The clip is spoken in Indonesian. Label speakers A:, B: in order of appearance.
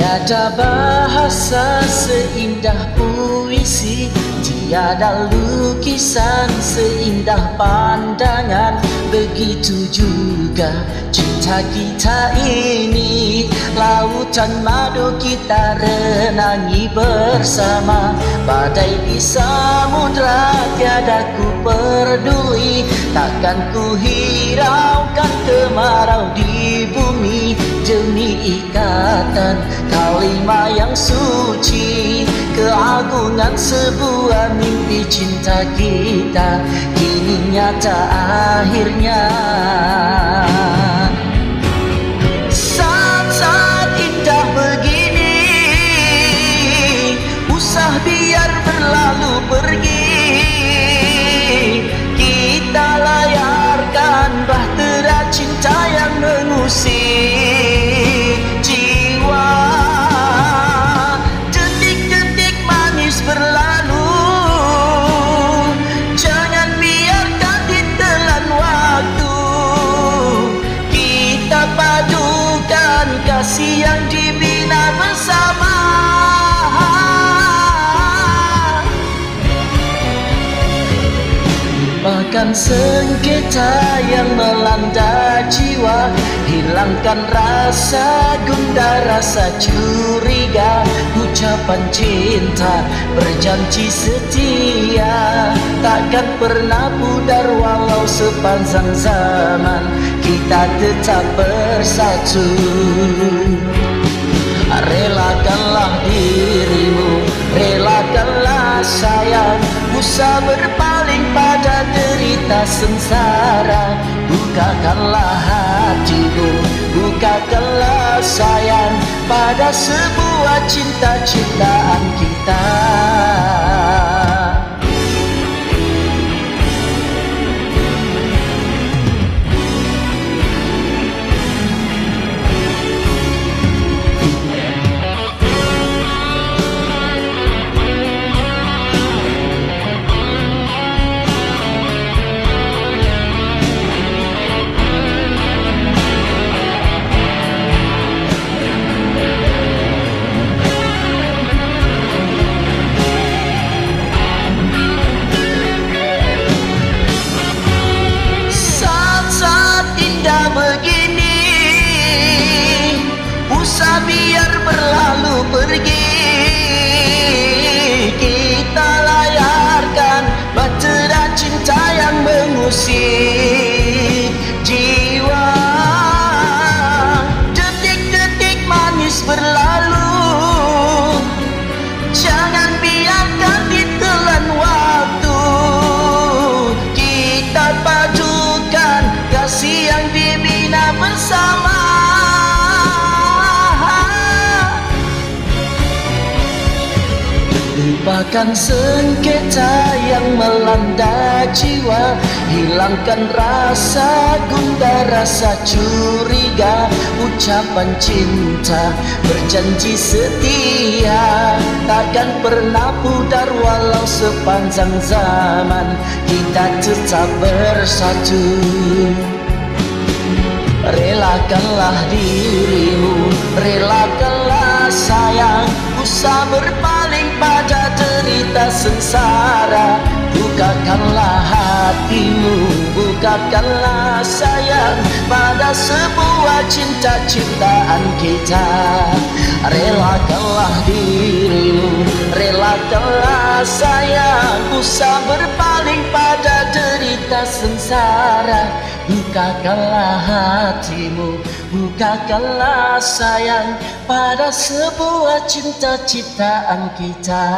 A: Tiada bahasa seindah puisi Tiada lukisan seindah pandangan. Begitu juga cinta kita ini Lautan madu kita renangi bersama. Badai di samudra tiada ku peduli Takkan ku hiraukan ikatan kalimat yang suci Keagungan sebuah mimpi cinta kita Kini nyata akhirnya. Saat-saat indah begini Usah biar berlalu pergi. Kita layarkan bahtera cinta yang mengusik Bahkan sengketa yang melanda jiwa. Hilangkan rasa gundah, rasa curiga. Ucapan cinta berjanji setia. Takkan pernah pudar walau sepanjang zaman. Kita tetap bersatu. Relakanlah dirimu, relakanlah sayang Usah berpaling derita sengsara. Bukakanlah hatimu, bukakanlah sayang Pada sebuah cinta-cintaan kita biar berlalu pergi. Kita layarkan bahtera cinta yang mengusik Lupakan sengketa yang melanda jiwa. Hilangkan rasa gundah, rasa curiga. Ucapan cinta berjanji setia. Takkan pernah pudar walau sepanjang zaman. Kita tetap bersatu. Relakanlah dirimu, relakanlah sayang. Usah berpaling pada derita sengsara. Bukakanlah hatimu, bukakanlah sayang Pada sebuah cinta ciptaan kita. Relakanlah dirimu, relakanlah sayang. Usah berpaling pada derita sengsara. Bukakanlah hatimu, bukakanlah sayang Pada sebuah cinta ciptaan kita